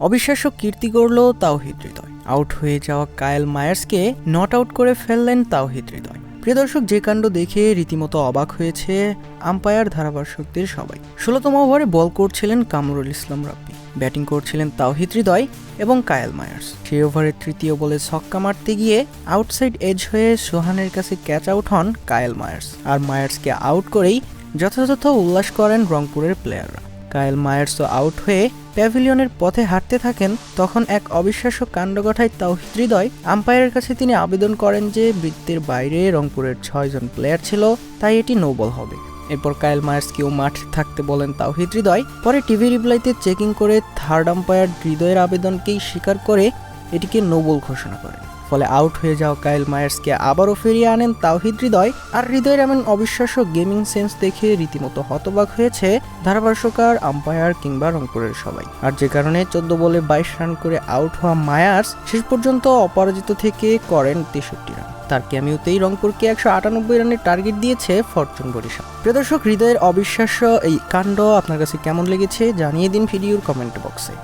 অবিশ্বাস্য কীর্তি গড়ল তাওহিদ হৃদয়। আউট হয়ে যাওয়া কায়েল মায়ার্সকে নট আউট করে ফেললেন তাওহিদ হৃদয়। প্রিয় দর্শক, যে কাণ্ড দেখে রীতিমতো অবাক হয়েছে আম্পায়ার ধারাভাষ্যকদের সবাই। ষোলোতম ওভারে বল করছিলেন কামরুল ইসলাম রাব্বি, ব্যাটিং করছিলেন তাওহিদ হৃদয় এবং কায়েল মায়ার্স। সেই ওভারের তৃতীয় বলে ছক্কা মারতে গিয়ে আউটসাইড এজ হয়ে সোহানের কাছে ক্যাচ আউট হন কায়েল মায়ার্স। আর মায়ার্সকে আউট করেই যথাযথ উল্লাস করেন রংপুরের প্লেয়াররা। কায়েল মায়ার্স আউট হয়ে প্যাভিলিয়নের পথে হাঁটতে থাকেন, তখন এক অবিশ্বাস্য কাণ্ড ঘটায় তাওহিদ হৃদয়। আম্পায়ারের কাছে তিনি আবেদন করেন যে বৃত্তের বাইরে রংপুরের ছয়জন প্লেয়ার ছিল, তাই এটি নো বল হবে। এরপর কায়েল মায়ার্সকেও মাঠ থাকতে বলেন তাওহিদ হৃদয়। পরে টিভি রিপ্লাইতে চেকিং করে থার্ড আম্পায়ার হৃদয়ের আবেদনকেই স্বীকার করে এটিকে নো বল ঘোষণা করেন। ফলে আউট হয়ে যাওয়া কায়েল মায়ার্সকে আবারও ফিরিয়ে আনেন তাওহিদ হৃদয়। আর হৃদয়ের এমন অবিশ্বাস্য গেমিং সেন্স দেখে রীতিমতো হতবাক হয়েছে ধারাভাষ্যকার আম্পায়ার কিংবা রংপুরের সবাই। আর যে কারণে চোদ্দ বলে বাইশ রান করে আউট হওয়া মায়ার্স শেষ পর্যন্ত অপরাজিত থেকে করেন তেষট্টি রান তার ক্যামিওতেই রংপুরকে একশো আটানব্বই রানের টার্গেট দিয়েছে ফরচুন বরিশাল। প্রিয়দর্শক হৃদয়ের অবিশ্বাস্য এই কাণ্ড আপনার কাছে কেমন লেগেছে জানিয়ে দিন ভিডিওর কমেন্ট বক্সে